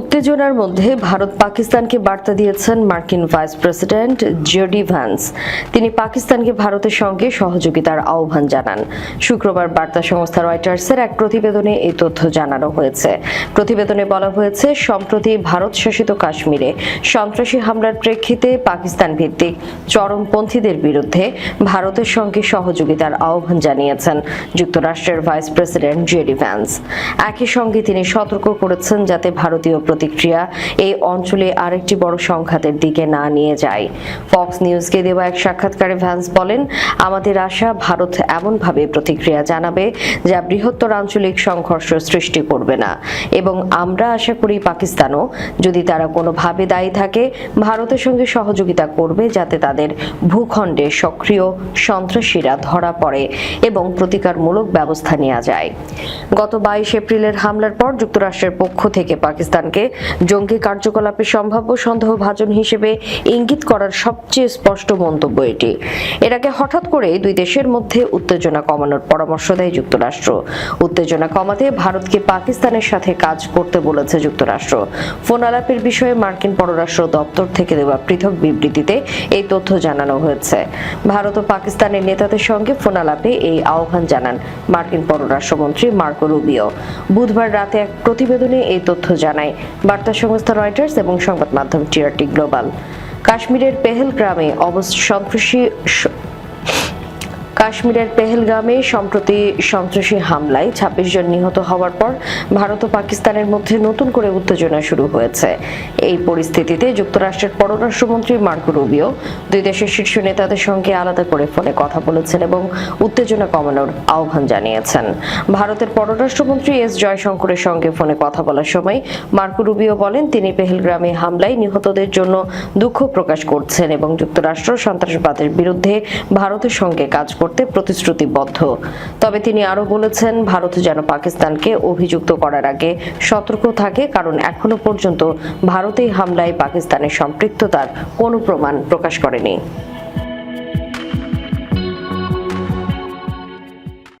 উত্তেজনার মধ্যে ভারত পাকিস্তানকে বার্তা দিয়েছেন মার্কিন ভাইস প্রেসিডেন্ট জেডি ভ্যান্স। তিনি পাকিস্তানকে ভারতের সঙ্গে সহযোগিতার আহ্বান জানান। শুক্রবার বার্তা সংস্থা রয়টার্সের এক প্রতিবেদনে এই তথ্য জানানো হয়েছে। প্রতিবেদনে বলা হয়েছে, সম্প্রতি ভারত শাসিত কাশ্মীরে সন্ত্রাসী হামলার প্রেক্ষিতে পাকিস্তান ভিত্তিক চরমপন্থীদের বিরুদ্ধে ভারতের সঙ্গে সহযোগিতার আহ্বান জানিয়েছেন যুক্তরাষ্ট্রের ভাইস প্রেসিডেন্ট জেডি ভ্যান্স। একই সঙ্গে তিনি সতর্ক করেছেন যাতে ভারতীয় প্রতিক্রিয়া এই অঞ্চলে আরেকটি বড় সংঘাতের দিকে না নিয়ে যায়। ফক্স নিউজকে দেওয়া এক সাক্ষাৎকারে ভ্যান্স বলেন, আমাদের আশা ভারত এমনভাবে প্রতিক্রিয়া জানাবে যা বৃহত্তর আঞ্চলিক সংঘর্ষ সৃষ্টি করবে না। এবং আমরা আশা করি পাকিস্তানও, যদি তারা কোনোভাবে দায়ী থাকে, ভারতের সঙ্গে সহযোগিতা করবে যাতে তাদের ভূখণ্ডে সক্রিয় সন্ত্রাসীরা ধরা পড়ে এবং প্রতিকারমূলক ব্যবস্থা নেওয়া যায়। গত বাইশ এপ্রিলের হামলার পর যুক্তরাষ্ট্রের পক্ষ থেকে পাকিস্তানকে জঙ্গি কার্যকলাপের সম্ভাব্য সন্দেহভাজন হিসেবে ইঙ্গিত করার সবচেয়ে স্পষ্ট মন্তব্য এটি। এর আগে হঠাৎ করে দুই দেশের মধ্যে উত্তেজনা কমানোর পরামর্শ দেয় যুক্তরাষ্ট্র। উত্তেজনা কমাতে ভারতকে পাকিস্তানের সাথে কাজ করতে বলেছে যুক্তরাষ্ট্র। ফোন আলাপের বিষয়ে মার্কিন পররাষ্ট্র দপ্তর থেকে দেওয়া পৃথক বিবৃতিতে এই তথ্য জানানো হয়েছে। ভারত ও পাকিস্তানের নেতাদের সঙ্গে ফোন আলাপে এই আহ্বান জানান মার্কিন পররাষ্ট্রমন্ত্রী মার্কো রুবিও। বুধবার রাতে এক প্রতিবেদনে এই তথ্য জানায়। বার্তা সংস্থা রয়টার্স এবং সংবাদ মাধ্যম টিআরটি গ্লোবাল। কাশ্মীরের পেহেল গ্রামে অবস্থ সন্ত্রাসী কাশ্মীরের পেহেলগামে সম্প্রতি সন্ত্রাসী হামলায় ছাব্বিশ জন নিহত হওয়ার পর ভারত ও পাকিস্তানের মধ্যে নতুন করে উত্তেজনা শুরু হয়েছে। এই পরিস্থিতিতে যুক্তরাষ্ট্রের পররাষ্ট্রমন্ত্রী মার্কো রুবিও দুই দেশের শীর্ষ নেতাদের সঙ্গে আলাদা করে ফোনে কথা বলেছেন এবং উত্তেজনা কমানোর আহ্বান জানিয়েছেন। ভারতের পররাষ্ট্রমন্ত্রী এস জয়শঙ্করের সঙ্গে ফোনে কথা বলার সময় মার্কো রুবিও বলেন, তিনি পেহেলগ্রামে হামলায় নিহতদের জন্য দুঃখ প্রকাশ করছেন এবং যুক্তরাষ্ট্র সন্ত্রাসবাদের বিরুদ্ধে ভারতের সঙ্গে কাজ করতে প্রতিশ্রুতিবদ্ধ। তবে তিনি আরও বলেছেন, ভারত যেন পাকিস্তানকে অভিযুক্ত করার আগে সতর্ক থাকে, কারণ এখনও পর্যন্ত ভারতেই হামলায় পাকিস্তানের সম্পৃক্ততার কোনো প্রমাণ প্রকাশ করেনি।